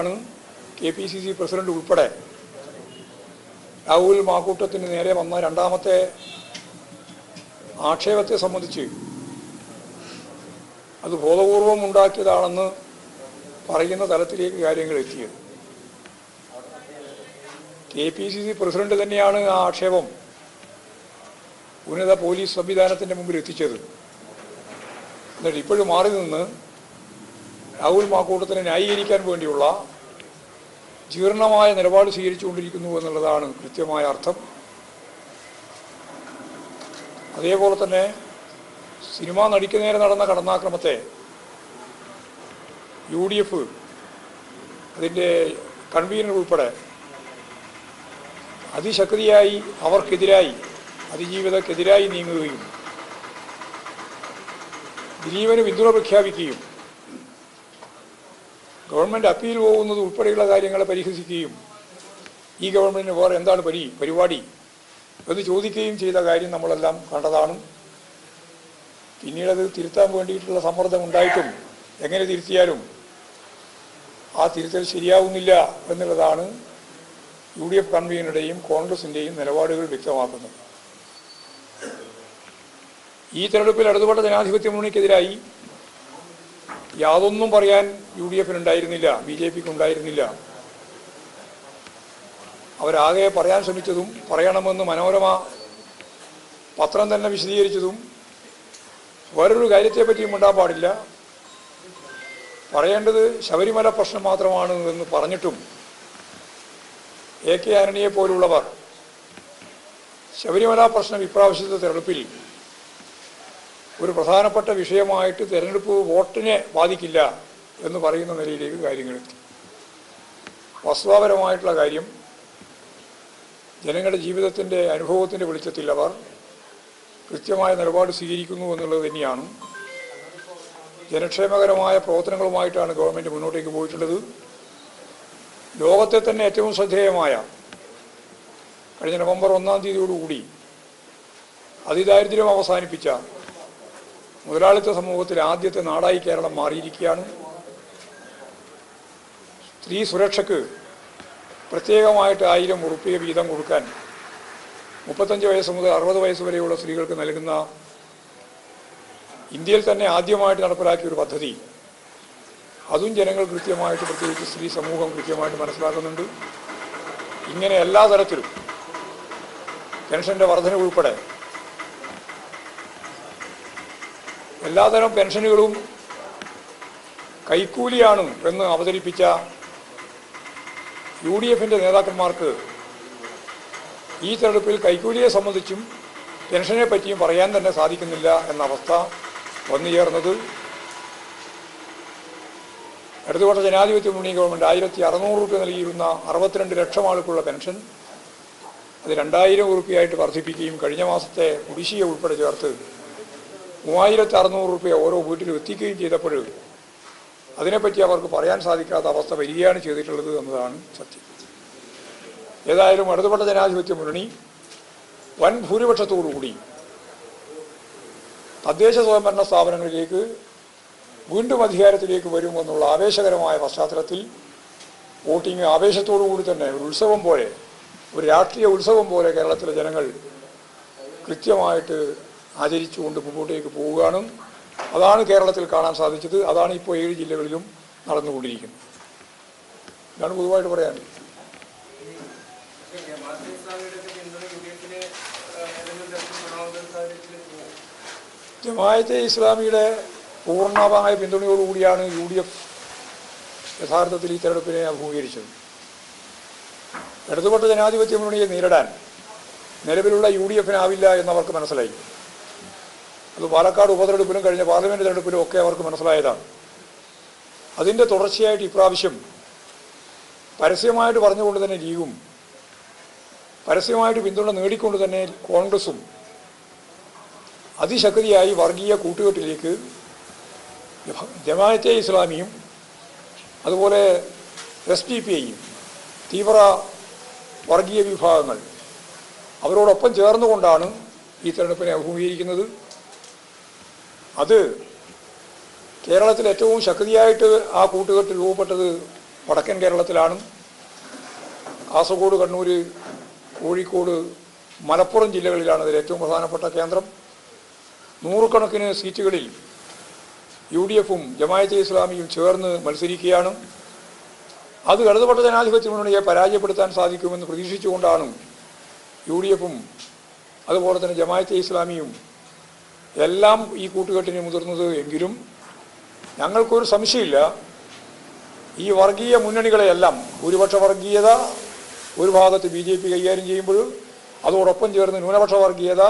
ആണ് K P C C president ഉൾപ്പെടെ. രാഹുൽ മാക്കൂട്ടത്തിന് നേരെ വന്ന രണ്ടാമത്തെ ആക്ഷേപത്തെ സംബന്ധിച്ച് അത് ബോധപൂർവം ഉണ്ടാക്കിയതാണെന്ന് പറയുന്ന തലത്തിലേക്ക് കാര്യങ്ങൾ എത്തിയത്. K P C C president തന്നെയാണ് ആ ആക്ഷേപം ഉന്നത പോലീസ് സംവിധാനത്തിന്റെ മുമ്പിൽ എത്തിച്ചത്. എന്നിട്ട് ഇപ്പോഴും മാറി നിന്ന് രാഹുൽ മാക്കൂട്ടത്തിനെ ന്യായീകരിക്കാൻ വേണ്ടിയുള്ള ജീർണമായ നിലപാട് സ്വീകരിച്ചുകൊണ്ടിരിക്കുന്നു എന്നുള്ളതാണ് കൃത്യമായ അർത്ഥം. അതേപോലെ തന്നെ സിനിമ നടിക്ക് നടന്ന കടന്നാക്രമത്തെ യു ഡി എഫ് അതിന്റെ കൺവീനർ ഉൾപ്പെടെ അതിശക്തിയായി അവർക്കെതിരായി അതിജീവിതക്കെതിരായി നീങ്ങുകയും ദിലീപന് പിന്തുണ പ്രഖ്യാപിക്കുകയും ഗവൺമെന്റ് അപ്പീൽ പോകുന്നത് ഉൾപ്പെടെയുള്ള കാര്യങ്ങളെ പരിഹസിക്കുകയും ഈ ഗവൺമെന്റിന് വേറെ എന്താണ് പരി പരിപാടി എന്ന് ചോദിക്കുകയും ചെയ്ത കാര്യം നമ്മളെല്ലാം കണ്ടതാണ്. പിന്നീട് അത് തിരുത്താൻ വേണ്ടിയിട്ടുള്ള സമ്മർദ്ദം ഉണ്ടായിട്ടും എങ്ങനെ തിരുത്തിയാലും ആ തിരുത്തൽ ശരിയാവുന്നില്ല എന്നുള്ളതാണ് യു ഡി എഫ് കൺവീനറുടെയും കോൺഗ്രസിന്റെയും നിലപാടുകൾ വ്യക്തമാക്കുന്നത്. ഈ തെരഞ്ഞെടുപ്പിൽ ഇടതുപെട്ട ജനാധിപത്യ മുന്നണിക്കെതിരായി യാതൊന്നും പറയാൻ യു ഡി എഫിന് ഉണ്ടായിരുന്നില്ല ബി ജെ പിക്ക് ഉണ്ടായിരുന്നില്ല. അവരാകെ പറയാൻ ശ്രമിച്ചതും പറയണമെന്ന് മനോരമ പത്രം തന്നെ വിശദീകരിച്ചതും വേറൊരു കാര്യത്തെപ്പറ്റിയും ഉണ്ടാൻ പാടില്ല. പറയേണ്ടത് ശബരിമല പ്രശ്നം മാത്രമാണ് എന്ന് പറഞ്ഞിട്ടും എ കെ ആന്റണിയെ പോലുള്ളവർ ശബരിമല പ്രശ്നം ഇപ്രാവശ്യത്തെ തെരഞ്ഞെടുപ്പിൽ ഒരു പ്രധാനപ്പെട്ട വിഷയമായിട്ട് തിരഞ്ഞെടുപ്പ് വോട്ടിനെ ബാധിക്കില്ല എന്ന് പറയുന്ന നിലയിലേക്ക് കാര്യങ്ങളെത്തി വസ്തുതാപരമായിട്ടുള്ള കാര്യം ജനങ്ങളുടെ ജീവിതത്തിന്റെ അനുഭവത്തിന്റെ വെളിച്ചത്തിൽ അവർ കൃത്യമായ നിലപാട് സ്വീകരിക്കുന്നു എന്നുള്ളത് തന്നെയാണ്. ജനക്ഷേമകരമായ പ്രവർത്തനങ്ങളുമായിട്ടാണ് ഗവൺമെന്റ് മുന്നോട്ടേക്ക് പോയിട്ടുള്ളത്. ലോകത്തെ തന്നെ ഏറ്റവും ശ്രദ്ധേയമായ കഴിഞ്ഞ നവംബർ ഒന്നാം തീയതിയോടുകൂടി അതിദാരിദ്ര്യം അവസാനിപ്പിച്ച മുതലാളിത്ത സമൂഹത്തിൽ ആദ്യത്തെ നാടായി കേരളം മാറിയിരിക്കുകയാണ്. സ്ത്രീ സുരക്ഷയ്ക്ക് പ്രത്യേകമായിട്ട് ആയിരം ഉറുപ്പിക വീതം കൊടുക്കാൻ മുപ്പത്തഞ്ച് വയസ്സ് മുതൽ അറുപത് വയസ്സ് വരെയുള്ള സ്ത്രീകൾക്ക് നൽകുന്ന ഇന്ത്യയിൽ തന്നെ ആദ്യമായിട്ട് നടപ്പിലാക്കിയ ഒരു പദ്ധതി. അതും ജനങ്ങൾ കൃത്യമായിട്ട് പ്രത്യേകിച്ച് സ്ത്രീ സമൂഹം കൃത്യമായിട്ട് മനസ്സിലാക്കുന്നുണ്ട്. ഇങ്ങനെ എല്ലാ തരത്തിലും പെൻഷന്റെ വർധന ഉൾപ്പെടെ എല്ലാതരം പെൻഷനുകളും കൈക്കൂലിയാണ് എന്ന് അവതരിപ്പിച്ച യു ഡി എഫിന്റെ നേതാക്കന്മാർക്ക് ഈ തെരഞ്ഞെടുപ്പിൽ കൈക്കൂലിയെ സംബന്ധിച്ചും പെൻഷനെ പറ്റിയും പറയാൻ തന്നെ സാധിക്കുന്നില്ല എന്ന അവസ്ഥ വന്നു ചേർന്നത്. ഇടതുപക്ഷ ജനാധിപത്യ മുന്നണി ഗവൺമെന്റ് ആയിരത്തി അറുന്നൂറ് റുപ്യ നൽകിയിരുന്ന അറുപത്തിരണ്ട് ലക്ഷം ആൾക്കുള്ള പെൻഷൻ അത് രണ്ടായിരം രൂപയായിട്ട് വർദ്ധിപ്പിക്കുകയും കഴിഞ്ഞ മാസത്തെ കുടിശ്ശിക ഉൾപ്പെടെ ചേർത്ത് മൂവായിരത്തി അറുന്നൂറ് റുപ്യ ഓരോ വീട്ടിലും എത്തിക്കുകയും ചെയ്തപ്പോൾ അതിനെപ്പറ്റി അവർക്ക് പറയാൻ സാധിക്കാത്ത അവസ്ഥ വരികയാണ് ചെയ്തിട്ടുള്ളത് എന്നതാണ് സത്യം. ഏതായാലും ഇടതുപെട്ട ജനാധിപത്യ മുന്നണി വൻ ഭൂരിപക്ഷത്തോടുകൂടി തദ്ദേശ സ്വയംഭരണ സ്ഥാപനങ്ങളിലേക്ക് വീണ്ടും അധികാരത്തിലേക്ക് വരുമെന്നുള്ള ആവേശകരമായ പശ്ചാത്തലത്തിൽ വോട്ടിംഗ് ആവേശത്തോടു കൂടി തന്നെ ഒരു ഉത്സവം പോലെ ഒരു രാഷ്ട്രീയ ഉത്സവം പോലെ കേരളത്തിലെ ജനങ്ങൾ കൃത്യമായിട്ട് ആചരിച്ചുകൊണ്ട് മുമ്പോട്ടേക്ക് പോവുകയാണ് അതാണ് കേരളത്തിൽ കാണാൻ സാധിച്ചത്. അതാണ് ഇപ്പോൾ ഏഴ് ജില്ലകളിലും നടന്നുകൊണ്ടിരിക്കുന്നത്. ഇതാണ് പൊതുവായിട്ട് പറയാനുള്ളത്. ജമായത്തെ ഇസ്ലാമിയുടെ പൂർണമായ പിന്തുണയോടുകൂടിയാണ് യു ഡി എഫ് യഥാർത്ഥത്തിൽ ഈ തെരഞ്ഞെടുപ്പിനെ അഭിമുഖീകരിച്ചത്. ഇടതുപെട്ട ജനാധിപത്യ മുന്നണിയെ നേരിടാൻ നിലവിലുള്ള യു ഡി എഫിനാവില്ല എന്നവർക്ക് മനസ്സിലായി. അത് പാലക്കാട് ഉപതെരഞ്ഞെടുപ്പിലും കഴിഞ്ഞ പാർലമെന്റ് തെരഞ്ഞെടുപ്പിലും ഒക്കെ അവർക്ക് മനസ്സിലായതാണ്. അതിന്റെ തുടർച്ചയായിട്ട് ഇപ്രാവശ്യം പരസ്യമായിട്ട് പറഞ്ഞുകൊണ്ട് തന്നെ ലീഗും പരസ്യമായിട്ട് പിന്തുണ നേടിക്കൊണ്ട് തന്നെ കോൺഗ്രസും അതിശക്തിയായി വർഗീയ കൂട്ടുകെട്ടിലേക്ക് ജമാഅത്തെ ഇസ്ലാമിയും അതുപോലെ എസ് ഡി പി ഐയും തീവ്ര വർഗീയ വിഭാഗങ്ങൾ അവരോടൊപ്പം ചേർന്നുകൊണ്ടാണ് ഈ തെരഞ്ഞെടുപ്പിനെ അഭിമുഖീകരിക്കുന്നത്. അത് കേരളത്തിൽ ഏറ്റവും ശക്തിയായിട്ട് ആ കൂട്ടുകെട്ട് രൂപപ്പെട്ടത് വടക്കൻ കേരളത്തിലാണ്. കാസർഗോഡ് കണ്ണൂർ കോഴിക്കോട് മലപ്പുറം ജില്ലകളിലാണ് ഇതിൽ ഏറ്റവും പ്രധാനപ്പെട്ട കേന്ദ്രം. നൂറുകണക്കിന് സീറ്റുകളിൽ യു ഡി എഫും ജമായത്തെ ഇസ്ലാമിയും ചേർന്ന് മത്സരിക്കുകയാണ്. അത് ഇടതുപക്ഷ ജനാധിപത്യ മുന്നണിയെ പരാജയപ്പെടുത്താൻ സാധിക്കുമെന്ന് പ്രതീക്ഷിച്ചുകൊണ്ടാണ് യു ഡി എഫും അതുപോലെ തന്നെ ജമായത്തെ ഇസ്ലാമിയും എല്ലാം ഈ കൂട്ടുകെട്ടിന് മുതിർന്നത് എങ്കിലും ഞങ്ങൾക്കൊരു സംശയമില്ല. ഈ വർഗീയ മുന്നണികളെയെല്ലാം ഭൂരിപക്ഷ വർഗീയത ഒരു ഭാഗത്ത് ബി ജെ പി കൈകാര്യം ചെയ്യുമ്പോൾ അതോടൊപ്പം ചേർന്ന് ന്യൂനപക്ഷ വർഗീയത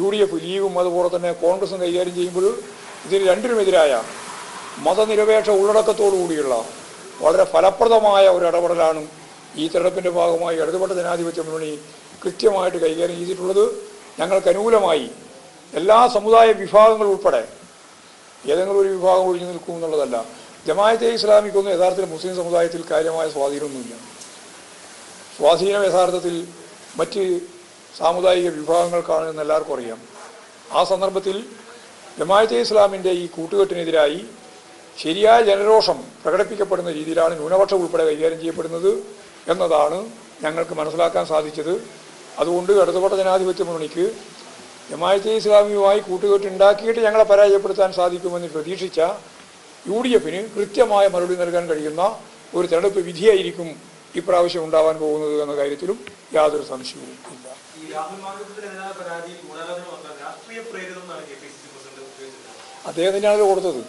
യു ഡി എഫ് ലീഗും അതുപോലെ തന്നെ കോൺഗ്രസും കൈകാര്യം ചെയ്യുമ്പോൾ ഇതിന് രണ്ടിനുമെതിരായ മതനിരപേക്ഷ ഉള്ളടക്കത്തോടു കൂടിയുള്ള വളരെ ഫലപ്രദമായ ഒരു ഇടപെടലാണ് ഈ തെരഞ്ഞെടുപ്പിന്റെ ഭാഗമായി ഇടതുപക്ഷ ജനാധിപത്യ മുന്നണി കൃത്യമായിട്ട് കൈകാര്യം ചെയ്തിട്ടുള്ളത്. ഞങ്ങൾക്ക് അനുകൂലമായി എല്ലാ സമുദായ വിഭാഗങ്ങൾ ഉൾപ്പെടെ. ഏതെങ്കിലും ഒരു വിഭാഗം ഒഴിഞ്ഞു നിൽക്കും എന്നുള്ളതല്ല. ജമായത്തെ ഇസ്ലാമിക്കൊന്നും യഥാർത്ഥത്തിൽ മുസ്ലിം സമുദായത്തിൽ കാര്യമായ സ്വാധീനമൊന്നുമില്ല. സ്വാധീനം യഥാർത്ഥത്തിൽ മറ്റ് സാമുദായിക വിഭാഗങ്ങൾക്കാണെന്ന് എല്ലാവർക്കും അറിയാം. ആ സന്ദർഭത്തിൽ ജമായത്തെ ഇസ്ലാമിന്റെ ഈ കൂട്ടുകെട്ടിനെതിരായി ശരിയായ ജനരോഷം പ്രകടിപ്പിക്കപ്പെടുന്ന രീതിയിലാണ് ന്യൂനപക്ഷം ഉൾപ്പെടെ കൈകാര്യം ചെയ്യപ്പെടുന്നത് എന്നതാണ് ഞങ്ങൾക്ക് മനസ്സിലാക്കാൻ സാധിച്ചത്. അതുകൊണ്ട് ഇടതുപക്ഷ ജനാധിപത്യ മുന്നണിക്ക് ജമായത്തെ ഇസ്ലാമിയുമായി കൂട്ടുകെട്ട് ഉണ്ടാക്കിയിട്ട് ഞങ്ങളെ പരാജയപ്പെടുത്താൻ സാധിക്കുമെന്ന് പ്രതീക്ഷിച്ച യു ഡി എഫിന് കൃത്യമായ മറുപടി നൽകാൻ കഴിയുന്ന ഒരു തെരഞ്ഞെടുപ്പ് വിധിയായിരിക്കും ഇപ്രാവശ്യം ഉണ്ടാവാൻ പോകുന്നത് എന്ന കാര്യത്തിലും യാതൊരു സംശയവും ഇല്ല. അദ്ദേഹം തന്നെയാണ് കൊടുത്തത്.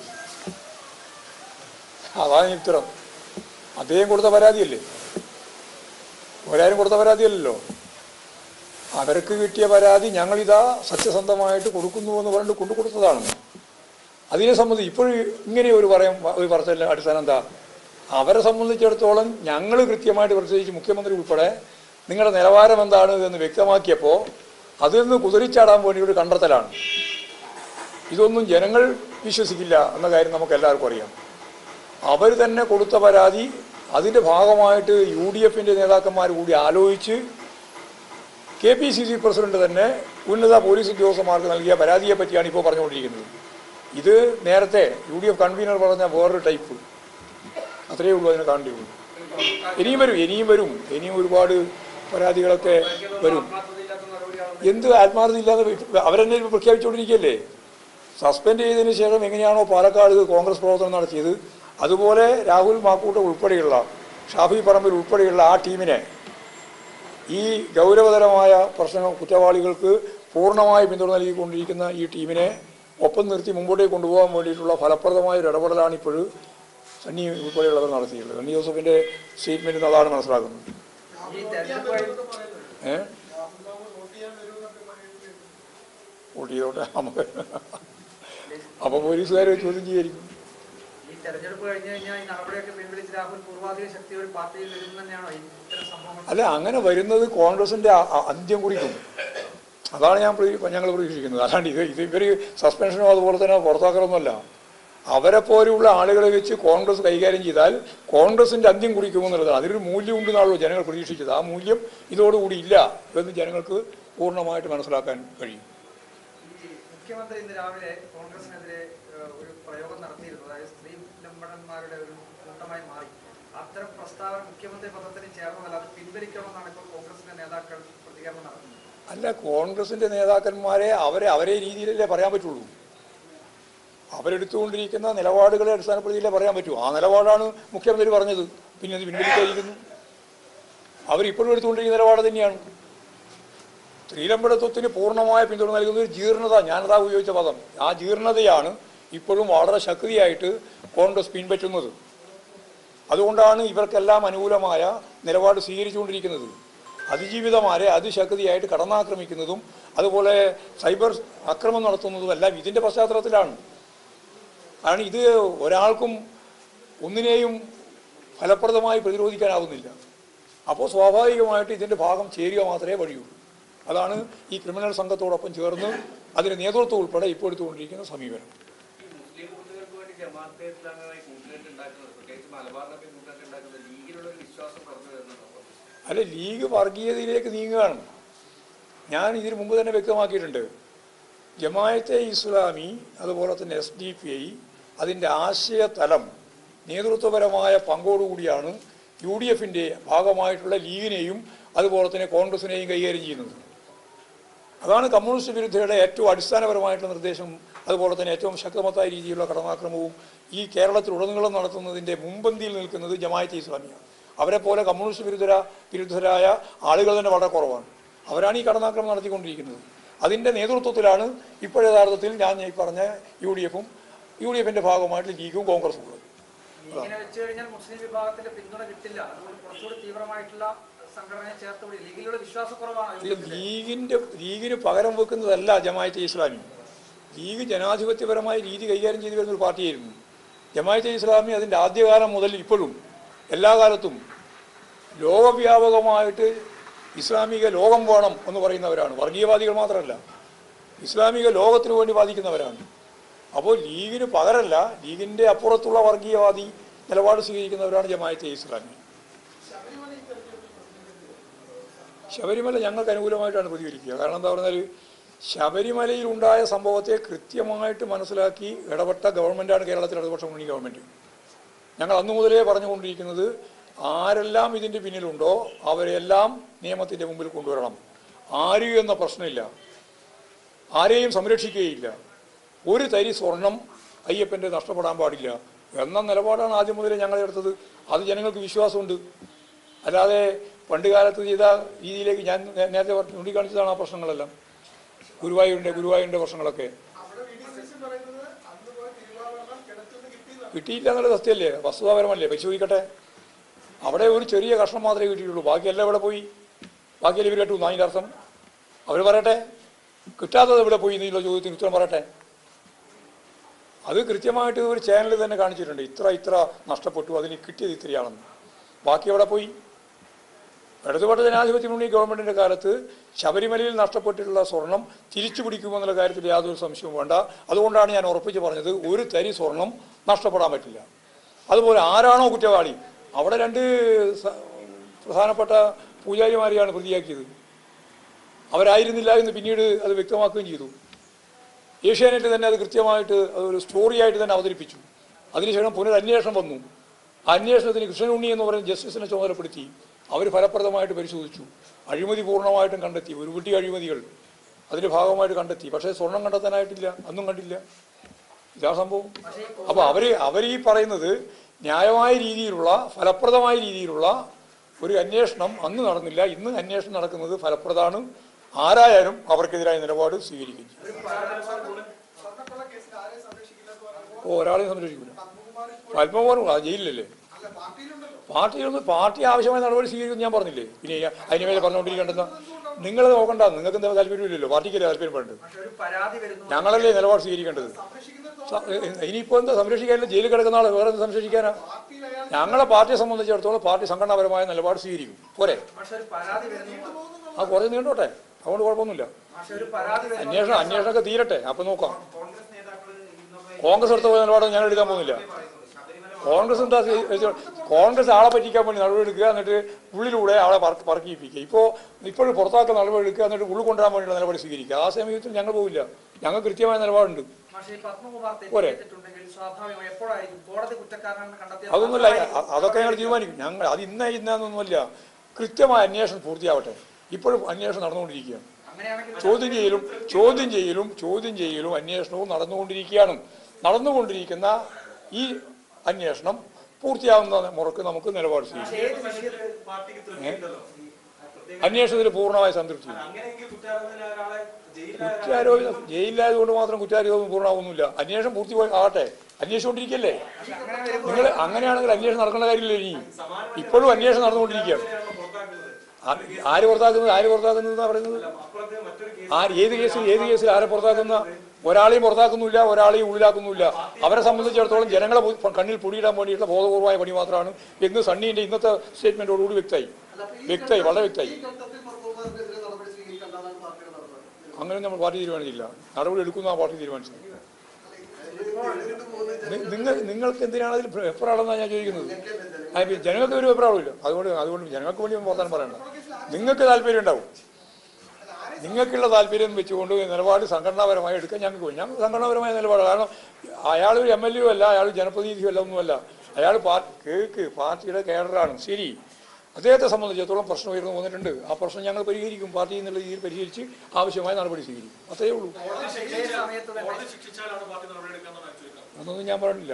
അതാണ് ഉത്തരം അദ്ദേഹം കൊടുത്ത പരാതിയല്ലേ? ഒരാരും കൊടുത്ത പരാതിയല്ലല്ലോ. അവർക്ക് കിട്ടിയ പരാതി ഞങ്ങളിതാ സത്യസന്ധമായിട്ട് കൊടുക്കുന്നു എന്ന് പറഞ്ഞിട്ട് കൊണ്ടു കൊടുത്തതാണ് അതിനെ സംബന്ധിച്ച് ഇപ്പോഴും ഇങ്ങനെ ഒരു പറയാൻ ഒരു പറച്ച അടിസ്ഥാനം എന്താ? അവരെ സംബന്ധിച്ചിടത്തോളം ഞങ്ങൾ കൃത്യമായിട്ട് പ്രത്യേകിച്ച് മുഖ്യമന്ത്രി ഉൾപ്പെടെ നിങ്ങളുടെ നിലവാരം എന്താണ് എന്ന് വ്യക്തമാക്കിയപ്പോൾ അതിൽ നിന്ന് കുതിരിച്ചാടാൻ വേണ്ടി ഒരു കണ്ടെത്തലാണ്. ഇതൊന്നും ജനങ്ങൾ വിശ്വസിക്കില്ല എന്ന കാര്യം നമുക്ക് എല്ലാവർക്കും അറിയാം. അവർ തന്നെ കൊടുത്ത പരാതി അതിന്റെ ഭാഗമായിട്ട് യു ഡി എഫിന്റെ നേതാക്കന്മാർ കൂടി ആലോചിച്ച് K P C C president തന്നെ ഉന്നത പോലീസ് ഉദ്യോഗസ്ഥന്മാർക്ക് നൽകിയ പരാതിയെ പറ്റിയാണ് ഇപ്പോൾ പറഞ്ഞുകൊണ്ടിരിക്കുന്നത്. ഇത് നേരത്തെ യു ഡി എഫ് കൺവീനർ പറഞ്ഞ വേറൊരു ടൈപ്പ്. അത്രയേ ഉള്ളൂ അതിനെ കാണേണ്ടിയുള്ളൂ ഇനിയും വരും ഇനിയും വരും ഇനിയും ഒരുപാട് പരാതികളൊക്കെ വരും. എന്ത് ആത്മാർത്ഥത ഇല്ലാതെ അവരെന്നെ പ്രഖ്യാപിച്ചുകൊണ്ടിരിക്കുകയല്ലേ? സസ്പെൻഡ് ചെയ്തതിന് ശേഷം എങ്ങനെയാണോ പാലക്കാട് കോൺഗ്രസ് പ്രവർത്തനം നടത്തിയത്? അതുപോലെ രാഹുൽ മാക്കൂട്ട ഉൾപ്പെടെയുള്ള ഷാഫി പറമ്പിൽ ഉൾപ്പെടെയുള്ള ആ ടീമിനെ ഈ ഗൗരവതരമായ പ്രശ്നങ്ങൾ കുറ്റവാളികൾക്ക് പൂർണമായി പിന്തുണ നൽകിക്കൊണ്ടിരിക്കുന്ന ഈ ടീമിനെ ഒപ്പം നിർത്തി മുമ്പോട്ടേക്ക് കൊണ്ടുപോകാൻ വേണ്ടിയിട്ടുള്ള ഫലപ്രദമായ ഒരു ഇടപെടലാണ് ഇപ്പോൾ സണ്ണി ഉൾപ്പെടെയുള്ളവർ നടത്തിയിട്ടുള്ളത്. സണ്ണി ജോസഫിന്റെ സ്റ്റേറ്റ്മെന്റിൽ അതാണ് മനസ്സിലാക്കുന്നത് ഏ? അപ്പോൾ പോലീസുകാരെ ചോദ്യം ചെയ്യായിരിക്കും. തെരഞ്ഞെടുപ്പ് കഴിഞ്ഞു കഴിഞ്ഞാൽ ഈ നടപടിയൊക്കെ പിൻവലിച്ച് രാഹുൽ പൂർവാധിക ശക്തിയോട് പാർട്ടിയിൽ വരും തന്നെയാണോ ഈ ഇത്തരം സംഭവങ്ങൾ? അല്ല അങ്ങനെ വരുന്നത് അ- അന്ത്യം കുറിക്കും. അതാണ് ഞാൻ ഞങ്ങൾ പ്രതീക്ഷിക്കുന്നത്. അല്ലാണ്ട് ഇത് ഇത് ഇവർ സസ്പെൻഷനോ അതുപോലെ തന്നെ പുറത്താക്കലൊന്നുമല്ല. അവരെ പോലെയുള്ള ആളുകളെ വെച്ച് കോൺഗ്രസ് കൈകാര്യം ചെയ്താൽ കോൺഗ്രസിന്റെ അന്ത്യം കുറിക്കുമെന്നുള്ളതാണ് അതിനൊരു മൂല്യം ഉണ്ടെന്നാണല്ലോ ജനങ്ങൾ പ്രതീക്ഷിച്ചത്. ആ മൂല്യം ഇതോടുകൂടി ഇല്ല എന്ന് ജനങ്ങൾക്ക് പൂർണമായിട്ട് മനസ്സിലാക്കാൻ കഴിയും. മുഖ്യമന്ത്രി ഇന്ന് രാവിലെ കോൺഗ്രസിനെതിരെ ഒരു പ്രയോഗം സ്ത്രീ ലംബടന്മാരുടെ ഒരു കൂട്ടമായി മാറി. അത്തരം പ്രസ്താവന മുഖ്യമന്ത്രി പദത്തിന് ചേർന്നതല്ല അത് പിൻവലിക്കണമെന്നാണ് ഇപ്പോൾ കോൺഗ്രസിന്റെ നേതാക്കൾ പ്രതികരണം നടത്തുന്നത്. അല്ല കോൺഗ്രസിന്റെ നേതാക്കന്മാരെ അവരെ അവരെ രീതിയിലല്ലേ പറയാൻ പറ്റുള്ളൂ? അവരെടുത്തുകൊണ്ടിരിക്കുന്ന നിലപാടുകളെ അടിസ്ഥാനപ്പെടുത്തിയില്ലേ പറയാൻ പറ്റൂ? ആ നിലപാടാണ് മുഖ്യമന്ത്രി പറഞ്ഞത്. പിന്നെ അത് പിൻവലിക്കാതിരിക്കുന്നു. അവരിപ്പോഴും എടുത്തുകൊണ്ടിരിക്കുന്ന നിലപാട് തന്നെയാണ്. സ്ത്രീലമ്പടത്വത്തിന് പൂർണമായ പിന്തുണ നൽകുന്ന ഒരു ജീർണത ഞാനതാ ഉപയോഗിച്ച പദം. ആ ജീർണതയാണ് ഇപ്പോഴും വളരെ ശക്തിയായിട്ട് കോൺഗ്രസ് പിൻപറ്റുന്നത്. അതുകൊണ്ടാണ് ഇവർക്കെല്ലാം അനുകൂലമായ നിലപാട് സ്വീകരിച്ചുകൊണ്ടിരിക്കുന്നത്. അതിജീവിതമാരെ അതിശക്തിയായിട്ട് കടന്നാക്രമിക്കുന്നതും അതുപോലെ സൈബർ ആക്രമണം നടത്തുന്നതും എല്ലാം ഇതിന്റെ പശ്ചാത്തലത്തിലാണ്. കാരണം ഇത് ഒരാൾക്കും ഒന്നിനെയും ഫലപ്രദമായി പ്രതിരോധിക്കാനാവുന്നില്ല. അപ്പോൾ സ്വാഭാവികമായിട്ട് ഇതിന്റെ ഭാഗം ചേരുക മാത്രമേ വഴിയുള്ളൂ. അതാണ് ഈ ക്രിമിനൽ സംഘത്തോടൊപ്പം ചേർന്ന് അതിന് നേതൃത്വം ഉൾപ്പെടെ ഇപ്പോൾ എടുത്തുകൊണ്ടിരിക്കുന്ന സമീപനം. ജമാഅത്തെ ഇസ്ലാമിയുമായി കൂട്ടുകെട്ട് ഉണ്ടാക്കുന്നത് പ്രത്യേകിച്ച് മലബാറിലൊക്കെ കൂട്ടുകെട്ട് ഉണ്ടാക്കുന്നത് ലീഗിലുള്ള ഒരു വിശ്വാസം പറഞ്ഞു തരുന്നുണ്ടോ അല്ല ലീഗ് വർഗീയതയിലേക്ക് നീങ്ങുകയാണ്. ഞാൻ ഇതിനു മുമ്പ് തന്നെ വ്യക്തമാക്കിയിട്ടുണ്ട്. ജമായത്തെ ഇസ്ലാമി അതുപോലെ തന്നെ എസ് ഡി പി ഐ അതിന്റെ ആശയതലം നേതൃത്വപരമായ പങ്കോടുകൂടിയാണ് യു ഡി എഫിന്റെ ഭാഗമായിട്ടുള്ള ലീഗിനെയും അതുപോലെ തന്നെ കോൺഗ്രസിനെയും കൈകാര്യം ചെയ്യുന്നത്. അതാണ് കമ്മ്യൂണിസ്റ്റ് വിരുദ്ധയുടെ ഏറ്റവും അടിസ്ഥാനപരമായിട്ടുള്ള നിർദ്ദേശം അതുപോലെ തന്നെ ഏറ്റവും ശക്തമത്തായ രീതിയിലുള്ള കടന്നാക്രമവും ഈ കേരളത്തിലുടനീളം നടത്തുന്നതിന്റെ മുമ്പന്തിയിൽ നിൽക്കുന്നത് ജമായത്തെ ഇസ്ലാമിയാണ്. അവരെ പോലെ കമ്മ്യൂണിസ്റ്റ് വിരുദ്ധര വിരുദ്ധരായ ആളുകൾ തന്നെ വളരെ കുറവാണ്. അവരാണ് ഈ കടന്നാക്രമം നടത്തിക്കൊണ്ടിരിക്കുന്നത്. അതിന്റെ നേതൃത്വത്തിലാണ് ഇപ്പോൾ യഥാർത്ഥത്തിൽ ഞാൻ ഈ പറഞ്ഞ യു ഡി എഫും യു ഡി എഫിന്റെ ഭാഗമായിട്ട് ലീഗും കോൺഗ്രസും ഉള്ളത് വെച്ച് കഴിഞ്ഞാൽ മുസ്ലിം വിഭാഗത്തിന്റെ പിന്തുണ കിട്ടില്ല. അതുകൊണ്ട് കുറച്ചുകൂടി തീവ്രമായിട്ടുള്ള ലീഗിന്റെ ലീഗിന് പകരം വെക്കുന്നതല്ല ജമായത്തെ ഇസ്ലാമി. ലീഗ് ജനാധിപത്യപരമായ രീതി കൈകാര്യം ചെയ്തു വരുന്ന ഒരു പാർട്ടിയായിരുന്നു. ജമാഅത്തെ ഇസ്ലാമി അതിന്റെ ആദ്യകാലം മുതൽ ഇപ്പോഴും എല്ലാ കാലത്തും ലോകവ്യാപകമായിട്ട് ഇസ്ലാമിക ലോകം വേണം എന്ന് പറയുന്നവരാണ്. വർഗീയവാദികൾ മാത്രമല്ല ഇസ്ലാമിക ലോകത്തിന് വേണ്ടി വാദിക്കുന്നവരാണ്. അപ്പോൾ ലീഗിന് പകരല്ല ലീഗിന്റെ അപ്പുറത്തുള്ള വർഗീയവാദി നിലപാട് സ്വീകരിക്കുന്നവരാണ് ജമാഅത്തെ ഇസ്ലാമി. ശബരിമല ഞങ്ങൾക്ക് അനുകൂലമായിട്ടാണ് പ്രതികരിക്കുക. കാരണം എന്താ പറഞ്ഞാൽ ശബരിമലയിൽ ഉണ്ടായ സംഭവത്തെ കൃത്യമായിട്ട് മനസ്സിലാക്കി ഇടപെട്ട ഗവൺമെന്റാണ് കേരളത്തിലെ ഇടതുപക്ഷ മുന്നണി ഗവൺമെന്റ് ഞങ്ങൾ അന്നു മുതലേ പറഞ്ഞുകൊണ്ടിരിക്കുന്നത് ആരെല്ലാം ഇതിന്റെ പിന്നിലുണ്ടോ അവരെല്ലാം നിയമത്തിന്റെ മുമ്പിൽ കൊണ്ടുവരണം. ആരും എന്ന പ്രശ്നമില്ല. ആരെയും സംരക്ഷിക്കുകയില്ല. ഒരു തരി സ്വർണം അയ്യപ്പന്റെ നഷ്ടപ്പെടാൻ പാടില്ല എന്ന നിലപാടാണ് ആദ്യം മുതലേ ഞങ്ങൾ എടുത്തത്. അത് ജനങ്ങൾക്ക് വിശ്വാസമുണ്ട്. അല്ലാതെ പണ്ട് കാലത്ത് ചെയ്ത രീതിയിലേക്ക് ഞാൻ നേരത്തെ ചൂണ്ടിക്കാണിച്ചതാണ് ആ പ്രശ്നങ്ങളെല്ലാം. ഗുരുവായൂരിന്റെ ഗുരുവായൂരിന്റെ വർഷങ്ങളൊക്കെ കിട്ടിയില്ല. എന്നുള്ളത് സത്യമല്ലേ വസ്തുതാപരമല്ലേ? പരിശോധിക്കട്ടെ. അവിടെ ഒരു ചെറിയ കഷ്ണം മാത്രമേ കിട്ടിയിട്ടുള്ളൂ. ബാക്കിയെല്ലാം ഇവിടെ പോയി. ബാക്കിയെല്ലാം ഇവർ കേട്ടു അതിന്റെ അർത്ഥം? അവർ പറയട്ടെ. കിട്ടാത്തത് ഇവിടെ പോയി എന്നുള്ള ചോദ്യത്തിന് ഉത്തരം പറയട്ടെ. അത് കൃത്യമായിട്ട് ഒരു ചാനൽ തന്നെ കാണിച്ചിട്ടുണ്ട്. ഇത്ര ഇത്ര നഷ്ടപ്പെട്ടു. അതിന് കിട്ടിയത് ഇത്രയാണെന്ന്. ബാക്കി എവിടെ പോയി? ഇടതുപക്ഷ ജനാധിപത്യ മുന്നണി ഗവൺമെന്റിന്റെ കാലത്ത് ശബരിമലയിൽ നഷ്ടപ്പെട്ടിട്ടുള്ള സ്വർണം തിരിച്ചു പിടിക്കുമെന്നുള്ള കാര്യത്തിൽ യാതൊരു സംശയവും വേണ്ട. അതുകൊണ്ടാണ് ഞാൻ ഉറപ്പിച്ച് പറഞ്ഞത് ഒരു തരി സ്വർണം നഷ്ടപ്പെടാൻ പറ്റില്ല. അതുപോലെ ആരാണോ കുറ്റവാളി? അവിടെ രണ്ട് പ്രധാനപ്പെട്ട പൂജാരിമാരെയാണ് പ്രതിയാക്കിയത്. അവരായിരുന്നില്ല എന്ന് പിന്നീട് അത് വ്യക്തമാക്കുകയും ചെയ്തു. ഏഷ്യാനെറ്റ് തന്നെ അത് കൃത്യമായിട്ട് അതൊരു സ്റ്റോറിയായിട്ട് തന്നെ അവതരിപ്പിച്ചു. അതിനുശേഷം പുനരന്വേഷണം വന്നു. അന്വേഷണത്തിന് കൃഷ്ണനുണ്ണി എന്ന് പറയുന്ന ജസ്റ്റിസിനെ ചുമതലപ്പെടുത്തി. അവർ ഫലപ്രദമായിട്ട് പരിശോധിച്ചു. അഴിമതി പൂർണമായിട്ടും കണ്ടെത്തി. ഒരു കുട്ടി അഴിമതികൾ അതിന്റെ ഭാഗമായിട്ട് കണ്ടെത്തി. പക്ഷേ സ്വർണം കണ്ടെത്താനായിട്ടില്ല. അന്നും കണ്ടില്ല. ഇതാ സംഭവം. അപ്പോൾ അവർ അവർ ഈ പറയുന്നത് ന്യായമായ രീതിയിലുള്ള ഫലപ്രദമായ രീതിയിലുള്ള ഒരു അന്വേഷണം അന്ന് നടന്നില്ല. ഇന്ന് അന്വേഷണം നടക്കുന്നത് ഫലപ്രദമാണ്. ആരായാലും അവർക്കെതിരായ നിലപാട് സ്വീകരിക്കും. ഓ ഒരാളെയും സംരക്ഷിക്കില്ല പത്മകുമാർ ജയിലിലല്ലേ? പാർട്ടിയിലൊന്നും പാർട്ടി ആവശ്യമായ നടപടി സ്വീകരിക്കുന്നു ഞാൻ പറഞ്ഞില്ലേ? പിന്നെ അതിന് മേലെ പറഞ്ഞുകൊണ്ടിരിക്കേണ്ടെന്ന നിങ്ങൾ നോക്കണ്ട. നിങ്ങൾക്ക് എന്താ താല്പര്യമില്ലല്ലോ. പാർട്ടിക്കല്ലേ താല്പര്യം വരുന്നു ഞങ്ങളല്ലേ നിലപാട് സ്വീകരിക്കേണ്ടത്? ഇനിയിപ്പോ എന്താ സംരക്ഷിക്കാനില്ല ജയിലിൽ കിടക്കുന്ന ആൾ വേറെ സംരക്ഷിക്കാനാ? ഞങ്ങളെ പാർട്ടിയെ സംബന്ധിച്ചിടത്തോളം പാർട്ടി സംഘടനാപരമായ നിലപാട് സ്വീകരിക്കും. പോരെ? ആ കുറേ നീണ്ടോട്ടെ അതുകൊണ്ട് കുഴപ്പമൊന്നുമില്ല. അന്വേഷണം അന്വേഷണമൊക്കെ തീരട്ടെ. അപ്പം നോക്കാം. കോൺഗ്രസ് എടുത്ത പോയ നിലപാടൊന്നും ഞാൻ എടുക്കാൻ പോകുന്നില്ല. കോൺഗ്രസ് എന്താ കോൺഗ്രസ് ആളെ പറ്റിക്കാൻ വേണ്ടി നടപടിയെടുക്കുക എന്നിട്ട് ഉള്ളിലൂടെ ആളെ പറ- പറക്കിയിപ്പിക്കുക. ഇപ്പോൾ ഇപ്പോഴും പുറത്താക്കുന്ന നടപടിയെടുക്കുക എന്നിട്ട് ഉള്ളിൽ കൊണ്ടുവരാൻ വേണ്ടിയുള്ള നിലപാട് സ്വീകരിക്കുക. ആ സമയത്തിൽ ഞങ്ങൾ പോവില്ല. ഞങ്ങൾ കൃത്യമായ നിലപാടുണ്ട്. പോരെ. അതൊന്നുമില്ല അതൊക്കെ ഞങ്ങൾ തീരുമാനിക്കും. ഞങ്ങൾ അത് ഇന്ന ഇന്നൊന്നുമില്ല കൃത്യമായ അന്വേഷണം പൂർത്തിയാവട്ടെ. ഇപ്പോഴും അന്വേഷണം നടന്നുകൊണ്ടിരിക്കുകയാണ്. ചോദ്യം ചെയ്യലും ചോദ്യം ചെയ്യലും ചോദ്യം ചെയ്യലും അന്വേഷണവും നടന്നുകൊണ്ടിരിക്കുകയാണ്. നടന്നുകൊണ്ടിരിക്കുന്ന ഈ അന്വേഷണം പൂർത്തിയാകുന്ന മുറക്ക് നമുക്ക് നിലപാട് സ്വീകരിക്കാം അന്വേഷണത്തിൽ പൂർണമായ സംതൃപ്തി. കുറ്റാരോപിതം ജയിലിലായതുകൊണ്ട് മാത്രം കുറ്റാരോപണം പൂർണമാകുന്നില്ല അന്വേഷണം പൂർത്തി ആകട്ടെ. അന്വേഷിച്ചുകൊണ്ടിരിക്കല്ലേ? നിങ്ങൾ അങ്ങനെയാണെങ്കിൽ അന്വേഷണം നടക്കേണ്ട കാര്യമില്ല ഇനി. ഇപ്പോഴും അന്വേഷണം നടന്നുകൊണ്ടിരിക്കുകയാണ്. ആര് പുറത്താക്കുന്നത് ആര് പുറത്താക്കുന്നത് എന്നാ പറയുന്നത്? ആ ഏത് കേസിൽ ഏത് കേസിൽ ആരെ പുറത്താക്കുന്ന? ഒരാളെയും പുറത്താക്കുന്നില്ല ഒരാളെയും ഉള്ളിലാക്കുന്നില്ല അവരെ സംബന്ധിച്ചിടത്തോളം ജനങ്ങളെ കണ്ണിൽ പൊടിയിടാൻ വേണ്ടിയിട്ടുള്ള ബോധപൂർവമായ പണി മാത്രമാണ് എന്ന് സണ്ണീന്റെ ഇന്നത്തെ സ്റ്റേറ്റ്മെന്റോടുകൂടി വ്യക്തമായി. വ്യക്തമായി വളരെ വ്യക്തമായി. അങ്ങനെ നമ്മൾ പാർട്ടി തീരുമാനിച്ചില്ല നടപടി എടുക്കുന്ന പാർട്ടി തീരുമാനിച്ചത് നിങ്ങൾ നിങ്ങൾക്ക് എന്തിനാണ് അതിൽ എപ്പോഴാണെന്നാണ് ഞാൻ ചോദിക്കുന്നത്? ജനങ്ങൾക്ക് ഒരു അഭിപ്രായമില്ല അതുകൊണ്ട് അതുകൊണ്ട് ജനങ്ങൾക്ക് വേണ്ടി വർത്താനം പറയണ്ട. നിങ്ങൾക്ക് താല്പര്യം ഉണ്ടാവും. നിങ്ങൾക്കുള്ള താല്പര്യം വെച്ചുകൊണ്ട് നിലപാട് സംഘടനാപരമായി എടുക്കാൻ ഞങ്ങൾക്ക് ഞാൻ സംഘടനാപരമായ നിലപാട് കാരണം അയാൾ ഒരു എം എൽ എ അല്ല അയാൾ ജനപ്രതിനിധിയും അല്ല ഒന്നുമല്ല. അയാൾ പാർട്ടി കേക്ക് പാർട്ടിയുടെ കേഡറാണ് ശരി. അദ്ദേഹത്തെ സംബന്ധിച്ചിടത്തോളം പ്രശ്നം ഉയർന്നു വന്നിട്ടുണ്ട്. ആ പ്രശ്നം ഞങ്ങൾ പരിഹരിക്കും. പാർട്ടി എന്നുള്ള രീതിയിൽ പരിഹരിച്ച് ആവശ്യമായ നടപടി സ്വീകരിക്കും. അത്രയേ ഉള്ളൂ. അതൊന്നും ഞാൻ പറഞ്ഞില്ല.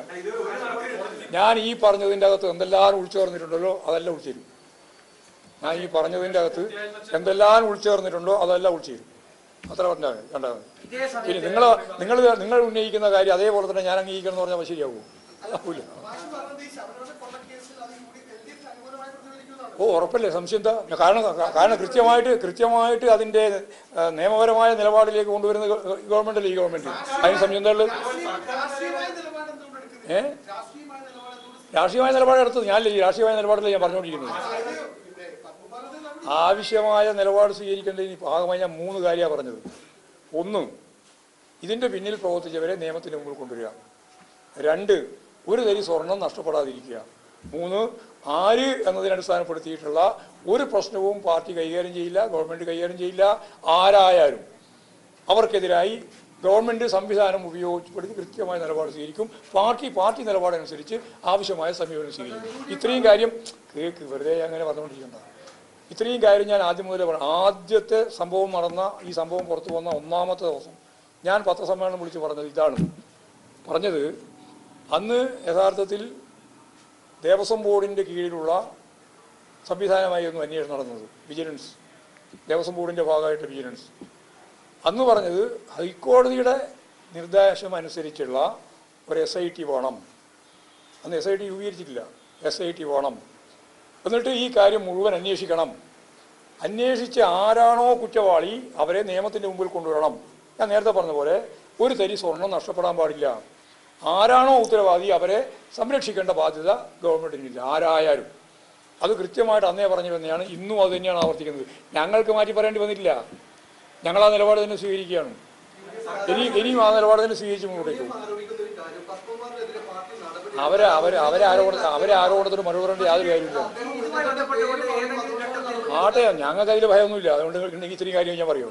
ഞാൻ ഈ പറഞ്ഞതിന്റെ അകത്ത് എന്തെല്ലാം ഉൾച്ചേർന്നിട്ടുണ്ടല്ലോ അതെല്ലാം ഉൾച്ചേരും. ഞാൻ ഈ പറഞ്ഞതിന്റെ അകത്ത് എന്തെല്ലാം ഉൾച്ചേർന്നിട്ടുണ്ടോ അതെല്ലാം ഉൾച്ചേരും. അത്ര പറഞ്ഞാൽ കണ്ടാൽ പിന്നെ നിങ്ങൾ നിങ്ങൾ നിങ്ങൾ ഉന്നയിക്കുന്ന കാര്യം അതേപോലെ തന്നെ ഞാൻ അംഗീകരിക്കണം എന്ന് പറഞ്ഞാൽ ശരിയാവുമോ? ആവൂല ഓ ഉറപ്പല്ലേ? സംശയം എന്താ? കാരണം കാരണം കൃത്യമായിട്ട് കൃത്യമായിട്ട് അതിന്റെ നിയമപരമായ നിലപാടിലേക്ക് കൊണ്ടുവരുന്ന ഗവൺമെന്റ് അല്ലേ ഈ ഗവൺമെന്റ്? അതിന് സംശയം എന്താ ഏ? രാഷ്ട്രീയമായ നിലപാടെടുത്തത് ഞാനല്ലേ ഈ രാഷ്ട്രീയമായ നിലപാടല്ലേ ഞാൻ പറഞ്ഞുകൊണ്ടിരിക്കുന്നത്. ആവശ്യമായ നിലപാട് സ്വീകരിക്കേണ്ടതിന് ഭാഗമായി ഞാൻ മൂന്ന് കാര്യമാണ് പറഞ്ഞത്. ഒന്ന് ഇതിന്റെ പിന്നിൽ പ്രവർത്തിച്ചവരെ നിയമത്തിന് മുമ്പിൽ കൊണ്ടുവരിക. രണ്ട് ഒരു തരി സ്വർണം നഷ്ടപ്പെടാതിരിക്കുക. മൂന്ന് ആര് എന്നതിനെ അടിസ്ഥാനപ്പെടുത്തിയിട്ടുള്ള ഒരു പ്രശ്നവും പാർട്ടി കൈകാര്യം ചെയ്യില്ല ഗവൺമെന്റ് കൈകാര്യം ചെയ്യില്ല ആരായാലും അവർക്കെതിരായി ഗവൺമെന്റ് സംവിധാനം ഉപയോഗപ്പെടുത്തി കൃത്യമായ നിലപാട് സ്വീകരിക്കും. പാർട്ടി പാർട്ടി നിലപാടനുസരിച്ച് ആവശ്യമായ സമീപനം സ്വീകരിക്കും. ഇത്രയും കാര്യം കേക്ക് വെറുതെ അങ്ങനെ പറഞ്ഞുകൊണ്ടിരിക്കണ്ട ഇത്രയും കാര്യം ഞാൻ ആദ്യം മുതലേ പറഞ്ഞു ആദ്യത്തെ സംഭവം നടന്ന ഈ സംഭവം പുറത്തു വന്ന ഒന്നാമത്തെ ദിവസം ഞാൻ പത്രസമ്മേളനം വിളിച്ച് പറഞ്ഞത് ഇതാണ്. പറഞ്ഞത് അന്ന് യഥാർത്ഥത്തിൽ ദേവസ്വം ബോർഡിന്റെ കീഴിലുള്ള സംവിധാനമായിരുന്നു അന്വേഷണം നടന്നത്. വിജിലൻസ്. ദേവസ്വം ബോർഡിന്റെ ഭാഗമായിട്ട് വിജിലൻസ്. അന്ന് പറഞ്ഞത് ഹൈക്കോടതിയുടെ നിർദ്ദേശം അനുസരിച്ചുള്ള ഒരു എസ് ഐ ടി വേണം. അന്ന് എസ് ഐ ടി രൂപീകരിച്ചിട്ടില്ല. എസ് ഐ ടി വേണം. എന്നിട്ട് ഈ കാര്യം മുഴുവൻ അന്വേഷിക്കണം. അന്വേഷിച്ച് ആരാണോ കുറ്റവാളി അവരെ നിയമത്തിന്റെ മുമ്പിൽ കൊണ്ടുവരണം. ഞാൻ നേരത്തെ പറഞ്ഞ പോലെ ഒരു തരി സ്വർണം നഷ്ടപ്പെടാൻ പാടില്ല. ആരാണോ ഉത്തരവാദി അവരെ സംരക്ഷിക്കേണ്ട ബാധ്യത ഗവൺമെന്റിനില്ല ആരായാലും. അത് കൃത്യമായിട്ട് അന്നേ പറഞ്ഞു തന്നെയാണ് ഇന്നും അത് തന്നെയാണ് ആവർത്തിക്കുന്നത്. ഞങ്ങൾക്ക് മാറ്റി പറയേണ്ടി വന്നിട്ടില്ല. ഞങ്ങൾ ആ നിലപാട് തന്നെ സ്വീകരിക്കുകയാണ്. ഇനി ഇനിയും ആ നിലപാട് തന്നെ സ്വീകരിച്ച് മുന്നോട്ടേക്ക് പോകും. അവരെ അവരെ അവരെ ആരോപണ അവരെ മറുപടി പറഞ്ഞ യാതൊരു കാര്യമില്ല ആട്ടെ ഞങ്ങൾക്ക് അതിൽ ഭയമൊന്നുമില്ല. അതുകൊണ്ട് ഉണ്ടെങ്കിൽ ഇത്രയും കാര്യം ഞാൻ പറയൂ.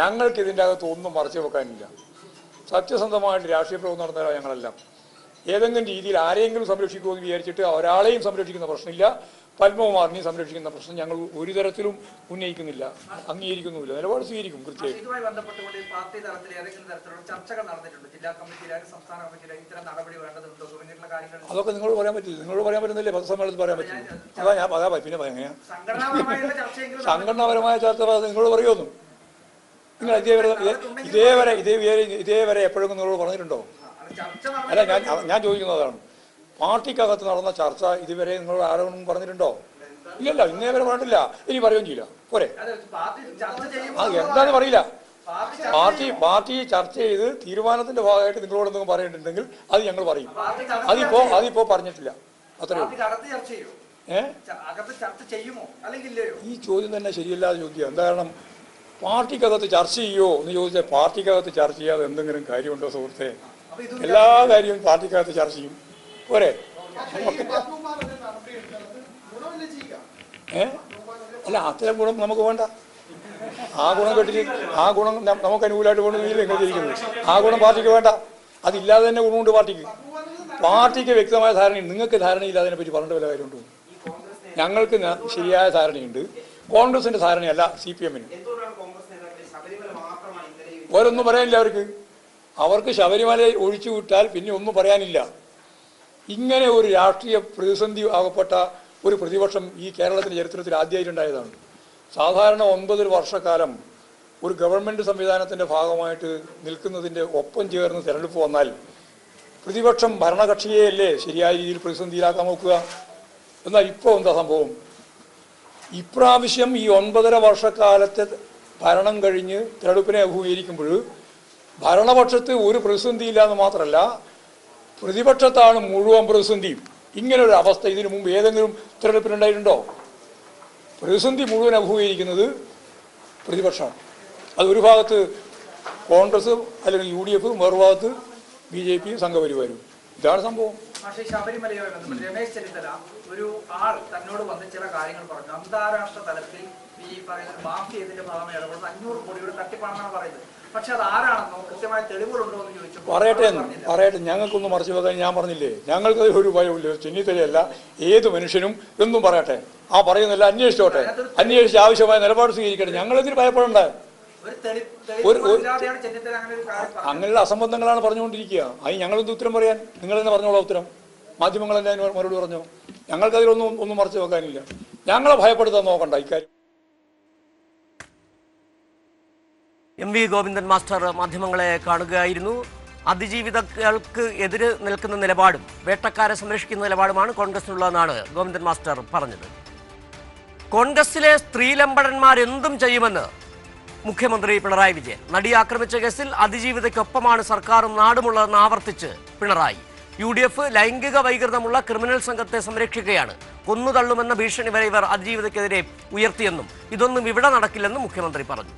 ഞങ്ങൾക്ക് ഇതിന്റെ അകത്ത് ഒന്നും മറച്ചു വെക്കാനില്ല. സത്യസന്ധമായിട്ട് രാഷ്ട്രീയ പ്രവർത്തനം നടന്നവരാണ് ഞങ്ങളെല്ലാം. ഏതെങ്കിലും രീതിയിൽ ആരെങ്കിലും സംരക്ഷിക്കുമെന്ന് വിചാരിച്ചിട്ട് ഒരാളെയും സംരക്ഷിക്കുന്ന പ്രശ്നമില്ല. പത്മകുമാറിനെയും സംരക്ഷിക്കുന്ന പ്രശ്നം ഞങ്ങൾ ഒരു തരത്തിലും ഉന്നയിക്കുന്നില്ല അംഗീകരിക്കുന്നുമില്ല. നിലപാട് സ്വീകരിക്കും കൃത്യമായി കൃത്യമായും ഇതുമായി ബന്ധപ്പെട്ടുകൊണ്ട് ഈ പാർട്ടി തലത്തിൽ ഏതെങ്കിലും തരത്തിലുള്ള ചർച്ചകൾ നടന്നിട്ടുണ്ട്? ജില്ലാ കമ്മിറ്റിയിലായാലും സംസ്ഥാന കമ്മിറ്റിയിലായാലും ഇത്തരം നടപടി വേണ്ടതുണ്ടോ? തുടങ്ങിയിട്ടുള്ള കാര്യങ്ങൾ അതൊക്കെ നിങ്ങൾ പറയാൻ പറ്റില്ല. നിങ്ങൾ പറയാൻ പറ്റുന്നില്ലേ? പത്രസമ്മേളനത്തിൽ പറയാൻ പറ്റില്ല. അതാ ഞാൻ അതാ പിന്നെ എങ്ങനെയാ? സംഘടനാപരമായ ചർച്ച നിങ്ങൾ പറയുമെന്നു നിങ്ങൾ ഇതേവരെ ഇതേവരെ ഇതേവരെ ഇതേവരെ എപ്പോഴും നിങ്ങളോട് പറഞ്ഞിട്ടുണ്ടോ? അല്ല ഞാൻ ഞാൻ ചോദിക്കുന്നതാണ് പാർട്ടിക്കകത്ത് നടന്ന ചർച്ച ഇതുവരെ നിങ്ങൾ ആരോടും പറഞ്ഞിട്ടുണ്ടോ? ഇല്ലല്ല ഇന്നേ വരെ പറഞ്ഞിട്ടില്ല. ഇനി പറയുകയും ചെയ്യില്ല. പോരെ. അത് എന്താന്ന് പറയില്ല. പാർട്ടി പാർട്ടി ചർച്ച ചെയ്ത് തീരുമാനത്തിന്റെ ഭാഗമായിട്ട് നിങ്ങളോട് എന്തെങ്കിലും പറയേണ്ടിട്ടുണ്ടെങ്കിൽ അത് ഞങ്ങൾ പറയും. അതിപ്പോ അതിപ്പോ പറഞ്ഞിട്ടില്ല. അത്രേ ഈ ചോദ്യം തന്നെ ശരിയല്ലാതെ ചോദ്യം എന്താ കാരണം? പാർട്ടിക്കകത്ത് ചർച്ച ചെയ്യോ എന്ന് ചോദിച്ചാൽ പാർട്ടിക്കകത്ത് ചർച്ച ചെയ്യാതെ എന്തെങ്കിലും കാര്യമുണ്ടോ സുഹൃത്തെ? എല്ലാ കാര്യവും പാർട്ടിക്കകത്ത് ചർച്ച ചെയ്യും. പോരെ. ഏ? അല്ല അത്ര ഗുണം നമുക്ക് വേണ്ട? ആ ഗുണം കെട്ടിച്ച് ആ ഗുണം നമുക്ക് അനുകൂലമായിട്ട് കൊണ്ടുപോയില്ല എങ്ങനെ ആ ഗുണം പാർട്ടിക്ക് വേണ്ട. അതില്ലാതെ തന്നെ ഗുണമുണ്ട് പാർട്ടിക്ക്. പാർട്ടിക്ക് വ്യക്തമായ ധാരണയുണ്ട്. നിങ്ങൾക്ക് ധാരണയില്ല അതിനെപ്പറ്റി പറഞ്ഞിട്ട് വല്ല കാര്യമുണ്ടോ? ഞങ്ങൾക്ക് ശരിയായ ധാരണയുണ്ട്. കോൺഗ്രസിന്റെ ധാരണയല്ല സി പി എമ്മിന്. ഓരോന്നും പറയാനില്ല അവർക്ക്. അവർക്ക് ശബരിമല ഒഴിച്ചു വിട്ടാൽ പിന്നെ ഒന്നും പറയാനില്ല. ഇങ്ങനെ ഒരു രാഷ്ട്രീയ പ്രതിസന്ധി ആകപ്പെട്ട ഒരു പ്രതിപക്ഷം ഈ കേരളത്തിന്റെ ചരിത്രത്തിൽ ആദ്യമായിട്ടുണ്ടായതാണ്. സാധാരണ ഒൻപത് വർഷക്കാലം ഒരു ഗവൺമെന്റ് സംവിധാനത്തിന്റെ ഭാഗമായിട്ട് നിൽക്കുന്നതിന്റെ ഒപ്പം ചേർന്ന് തെരഞ്ഞെടുപ്പ് വന്നാൽ പ്രതിപക്ഷം ഭരണകക്ഷിയെയല്ലേ ശരിയായ രീതിയിൽ പ്രതിസന്ധിയിലാക്കാൻ നോക്കുക? എന്നാൽ ഇപ്പോൾ എന്താ സംഭവം? ഇപ്രാവശ്യം ഈ ഒൻപതര വർഷക്കാലത്തെ ഭരണം കഴിഞ്ഞ് തെരഞ്ഞെടുപ്പിനെ അഭിമുഖീകരിക്കുമ്പോൾ ഭരണപക്ഷത്ത് ഒരു പ്രതിസന്ധി ഇല്ലാന്ന് മാത്രമല്ല പ്രതിപക്ഷത്താണ് മുഴുവൻ പ്രതിസന്ധിയും. ഇങ്ങനെ ഒരു അവസ്ഥ ഇതിനു മുമ്പ് ഏതെങ്കിലും തിരഞ്ഞെടുപ്പിനുണ്ടായിട്ടുണ്ടോ പ്രതിസന്ധി മുഴുവൻ അഭിമുഖീകരിക്കുന്നത് പ്രതിപക്ഷമാണ്. അത് ഒരു ഭാഗത്ത് കോൺഗ്രസ് അല്ലെങ്കിൽ യു ഡി എഫ് മറുഭാഗത്ത് ബി ജെ പിയും സംഘപരിവാരും. ഇതാണ് സംഭവം. പക്ഷേ ശബരിമലയുമായി ബന്ധപ്പെട്ട് രമേശ് ചെന്നിത്തല ഒരു ആൾ തന്നോട് വന്ന് ചില കാര്യങ്ങൾ പറഞ്ഞു. അന്താരാഷ്ട്ര തലത്തിൽ ഈ പറയുന്ന മാഫിയ ഇതിന്റെ ഭാഗമായി ഇടപെടുന്ന അഞ്ഞൂറ് കോടിയുടെ തട്ടിപ്പാണെന്നാണ് പറയുന്നത്. പക്ഷെ അത് ആരാണെന്നോ കൃത്യമായ തെളിവുകളുണ്ടോ എന്ന് ചോദിച്ചു പറയട്ടെ. പറയട്ടെ. ഞങ്ങൾക്കൊന്നും മറിച്ചു വെക്കാൻ ഞാൻ പറഞ്ഞില്ലേ? ഞങ്ങൾക്ക് ഒരു ഭയമില്ല ചെന്നിത്തലയല്ല. ഏത് മനുഷ്യനും എന്നും പറയട്ടെ. ആ പറയുന്നില്ല അന്വേഷിച്ചോട്ടെ. അന്വേഷിച്ച് ആവശ്യമായ നിലപാട് സ്വീകരിക്കട്ടെ. ഞങ്ങളെന്തിന് ഭയപ്പെടണ്ടേ. ഒരു തെളി ഒരു- ഒരു- തെളിവില്ലാതെയാണ് അങ്ങനെ ഒരു കാര്യം അങ്ങനെയുള്ള അസംബന്ധങ്ങളാണ് പറഞ്ഞുകൊണ്ടിരിക്കുക. അതിന് ഞങ്ങളെന്ത് ഉത്തരം പറയാൻ? നിങ്ങൾ തന്നെ പറഞ്ഞോളാം ഉത്തരം. മാധ്യമങ്ങൾ തന്നെ അതിന് മറുപടി പറഞ്ഞു? ഞങ്ങൾക്കതിലൊന്നും ഒന്നും മറച്ചു വെക്കാനില്ല. ഞങ്ങളെ ഭയപ്പെടുത്താൻ നോക്കണ്ട ഇക്കാര്യം. എം വി ഗോവിന്ദൻ മാസ്റ്റർ മാധ്യമങ്ങളെ കാണുകയായിരുന്നു. അതിജീവിതകൾക്ക് എതിര് നിൽക്കുന്ന നിലപാടും വേട്ടക്കാരെ സംരക്ഷിക്കുന്ന നിലപാടുമാണ് കോൺഗ്രസിനുള്ളതെന്നാണ് ഗോവിന്ദൻ മാസ്റ്റർ പറഞ്ഞത്. കോൺഗ്രസിലെ സ്ത്രീലമ്പടന്മാരെന്തും ചെയ്യുമെന്ന് മുഖ്യമന്ത്രി പിണറായി വിജയൻ. നടി ആക്രമിച്ച കേസിൽ അതിജീവിതയ്ക്കൊപ്പമാണ് സർക്കാരും നാടുമുള്ളതെന്ന് ആവർത്തിച്ച് പിണറായി. യു ഡി എഫ് ലൈംഗിക വൈകൃതമുള്ള ക്രിമിനൽ സംഘത്തെ സംരക്ഷിക്കുകയാണ്. കൊന്നുതള്ളുമെന്ന ഭീഷണി വരെ ഇവർ അതിജീവിതയ്ക്കെതിരെ ഉയർത്തിയെന്നും ഇതൊന്നും ഇവിടെ നടക്കില്ലെന്നും മുഖ്യമന്ത്രി പറഞ്ഞു.